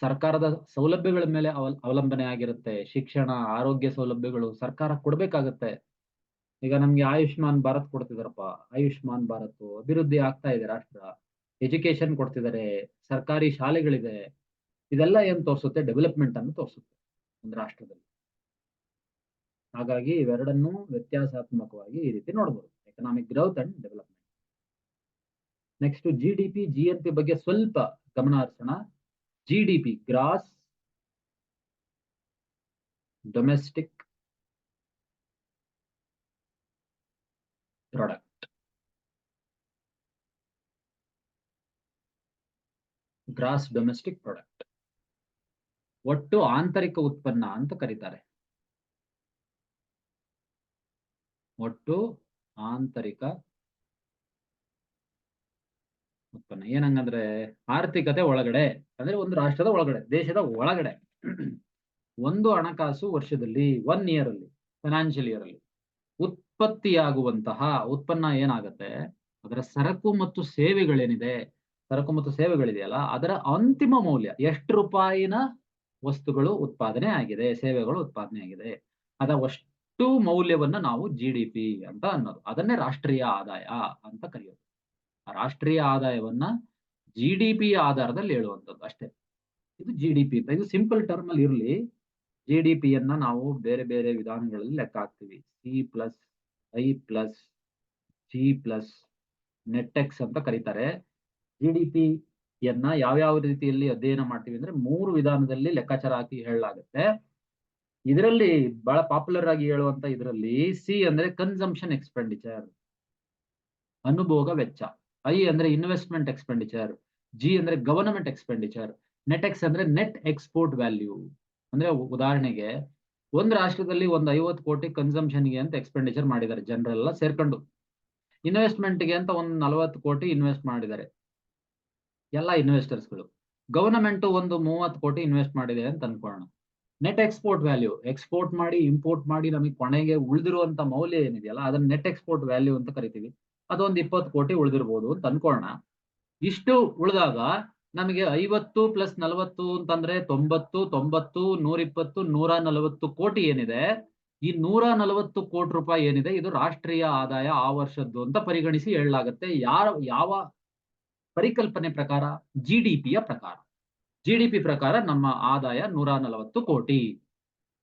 ಸರ್ಕಾರದ ಸೌಲಭ್ಯಗಳ ಮೇಲೆ ಅವಲ್ ಅವಲಂಬನೆ ಆಗಿರುತ್ತೆ. ಶಿಕ್ಷಣ, ಆರೋಗ್ಯ ಸೌಲಭ್ಯಗಳು ಸರ್ಕಾರ ಕೊಡ್ಬೇಕಾಗತ್ತೆ. ಈಗ ನಮ್ಗೆ ಆಯುಷ್ಮಾನ್ ಭಾರತ್ ಕೊಡ್ತಿದಾರಪ್ಪ. ಆಯುಷ್ಮಾನ್ ಭಾರತ್ ಅಭಿವೃದ್ಧಿ ಆಗ್ತಾ ಇದೆ ರಾಷ್ಟ್ರ. ಎಜುಕೇಶನ್ ಕೊಡ್ತಿದ್ದಾರೆ ಸರ್ಕಾರಿ ಶಾಲೆಗಳಿದೆ. ಇದೆಲ್ಲ ಏನ್ ತೋರಿಸುತ್ತೆ? ಡೆವಲಪ್ಮೆಂಟ್ ಅನ್ನು ತೋರಿಸುತ್ತೆ ಒಂದು ರಾಷ್ಟ್ರದಲ್ಲಿ. ಹಾಗಾಗಿ ಇವೆರಡನ್ನೂ ವ್ಯತ್ಯಾಸಾತ್ಮಕವಾಗಿ ಈ ರೀತಿ ನೋಡ್ಬೋದು. Economic growth and development next G D P G N P ಬಗ್ಗೆ ಸ್ವಲ್ಪ ಗಮನ ಹರಿಸೋಣ G D P gross domestic product gross domestic product ಒಟ್ಟು ಆಂತರಿಕ ಉತ್ಪನ್ನ ಅಂತ ಕರೀತಾರೆ. ಒಟ್ಟು ಆಂತರಿಕ ಉತ್ಪನ್ನ. ಏನಂಗಂದ್ರೆ ಆರ್ಥಿಕತೆ ಒಳಗಡೆ, ಅಂದ್ರೆ ಒಂದು ರಾಷ್ಟ್ರದ ಒಳಗಡೆ, ದೇಶದ ಒಳಗಡೆ. ಒಂದು ಹಣಕಾಸು ವರ್ಷದಲ್ಲಿ ಒನ್ ಇಯರ್ ಅಲ್ಲಿ ಫೈನಾನ್ಷಿಯಲ್ ಇಯರ್ ಅಲ್ಲಿ ಉತ್ಪತ್ತಿಯಾಗುವಂತಹ ಉತ್ಪನ್ನ ಏನಾಗತ್ತೆ? ಅದರ ಸರಕು ಮತ್ತು ಸೇವೆಗಳೇನಿದೆ? ಸರಕು ಮತ್ತು ಸೇವೆಗಳಿದೆಯಲ್ಲ, ಅದರ ಅಂತಿಮ ಮೌಲ್ಯ ಎಷ್ಟು ರೂಪಾಯಿನ ವಸ್ತುಗಳು ಉತ್ಪಾದನೆ ಆಗಿದೆ, ಸೇವೆಗಳು ಉತ್ಪಾದನೆ ಆಗಿದೆ. ಅದವಷ್ಟು ಮೌಲ್ಯವನ್ನ ನಾವು ಜಿ ಅಂತ ಅನ್ನೋದು. ಅದನ್ನೇ ರಾಷ್ಟ್ರೀಯ ಆದಾಯ ಅಂತ ಕರೆಯೋದು. ರಾಷ್ಟ್ರೀಯ ಆದಾಯವನ್ನ ಜಿ ಡಿ ಪಿ ಆಧಾರದಲ್ಲಿ ಹೇಳುವಂಥದ್ದು ಅಷ್ಟೇ. ಇದು ಜಿ ಡಿ ಪಿ ಅಂತ. ಇದು ಸಿಂಪಲ್ ಟರ್ಮ್ ಅಲ್ಲಿ ಇರಲಿ. ಜಿ ಡಿ ಪಿಯನ್ನ ನಾವು ಬೇರೆ ಬೇರೆ ವಿಧಾನಗಳಲ್ಲಿ ಲೆಕ್ಕ ಹಾಕ್ತೀವಿ. C plus I plus G plus net X ಅಂತ ಕರೀತಾರೆ. ಜಿ ಡಿ ಯನ್ನ ಯಾವ್ಯಾವ ರೀತಿಯಲ್ಲಿ ಅಧ್ಯಯನ ಮಾಡ್ತೀವಿ ಅಂದ್ರೆ ಮೂರು ವಿಧಾನದಲ್ಲಿ ಲೆಕ್ಕಾಚಾರ ಹಾಕಿ ಹೇಳಲಾಗುತ್ತೆ. ಇದರಲ್ಲಿ ಬಹಳ ಪಾಪ್ಯುಲರ್ ಆಗಿ ಹೇಳುವಂತ ಇದರಲ್ಲಿ ಸಿ ಅಂದ್ರೆ ಕನ್ಸಂಪ್ಷನ್ ಎಕ್ಸ್ಪೆಂಡಿಚರ್ ಅನುಭೋಗ ವೆಚ್ಚ. ಐ ಅಂದ್ರೆ ಇನ್ವೆಸ್ಟ್ಮೆಂಟ್ ಎಕ್ಸ್ಪೆಂಡಿಚರ್ ಜಿ ಅಂದ್ರೆ ಗವರ್ನಮೆಂಟ್ ಎಕ್ಸ್ಪೆಂಡಿಚರ್ ನೆಟ್ ಎಕ್ಸ್ ಅಂದ್ರೆ ನೆಟ್ ಎಕ್ಸ್ಪೋರ್ಟ್ ವ್ಯಾಲ್ಯೂ ಅಂದ್ರೆ ಉದಾಹರಣೆಗೆ ಒಂದು ರಾಷ್ಟ್ರದಲ್ಲಿ ಒಂದು ಐವತ್ತು ಕೋಟಿ ಕನ್ಸಂಪ್ಷನ್ಗೆ ಅಂತ ಎಕ್ಸ್ಪೆಂಡಿಚರ್ ಮಾಡಿದ್ದಾರೆ ಜನರೆಲ್ಲ ಸೇರ್ಕೊಂಡು. ಇನ್ವೆಸ್ಟ್ಮೆಂಟ್ಗೆ ಅಂತ ಒಂದು ನಲವತ್ತು ಕೋಟಿ ಇನ್ವೆಸ್ಟ್ ಮಾಡಿದ್ದಾರೆ. ಇನ್ವೆಸ್ಟರ್ಸ್ ಇನ್ವೆಸ್ಟರ್ಸ್ಗಳು ಗವರ್ನಮೆಂಟ್ ಒಂದು ಮೂವತ್ತು ಕೋಟಿ ಇನ್ವೆಸ್ಟ್ ಮಾಡಿದೆ ಅಂತ ಅನ್ಕೊಳ್ಳೋಣ. ನೆಟ್ ಎಕ್ಸ್ಪೋರ್ಟ್ ವ್ಯಾಲ್ಯೂ ಎಕ್ಸ್ಪೋರ್ಟ್ ಮಾಡಿ ಇಂಪೋರ್ಟ್ ಮಾಡಿ ನಮಗೆ ಕೊನೆಗೆ ಉಳಿದಿರುವಂತ ಮೌಲ್ಯ ಏನಿದೆಯಲ್ಲ, ಅದನ್ನ ನೆಟ್ ಎಕ್ಸ್ಪೋರ್ಟ್ ವ್ಯಾಲ್ಯೂ ಅಂತ ಕರಿತೀವಿ. ಅದೊಂದು ಇಪ್ಪತ್ತು ಕೋಟಿ ಉಳಿದಿರ್ಬೋದು ಅಂತ ಅನ್ಕೊಳ್ಳೋಣ ಇಷ್ಟು ಉಳಿದಾಗ ನಮಗೆ ಐವತ್ತು ಪ್ಲಸ್ ನಲವತ್ತು ಅಂತಂದ್ರೆ ತೊಂಬತ್ತು ತೊಂಬತ್ತು, ನೂರಿಪ್ಪತ್ತು, ನೂರ ನಲವತ್ತು ಕೋಟಿ ಏನಿದೆ? ಈ ನೂರ ನಲವತ್ತು ಕೋಟಿ ರೂಪಾಯಿ ಏನಿದೆ? ಇದು ರಾಷ್ಟ್ರೀಯ ಆದಾಯ ಆ ವರ್ಷದ್ದು ಅಂತ ಪರಿಗಣಿಸಿ ಹೇಳಲಾಗುತ್ತೆ. ಯಾರ, ಯಾವ ಪರಿಕಲ್ಪನೆ ಪ್ರಕಾರ? ಜಿ ಪ್ರಕಾರ. ಜಿ ಪ್ರಕಾರ ನಮ್ಮ ಆದಾಯ ನೂರ ನಲವತ್ತು ಕೋಟಿ.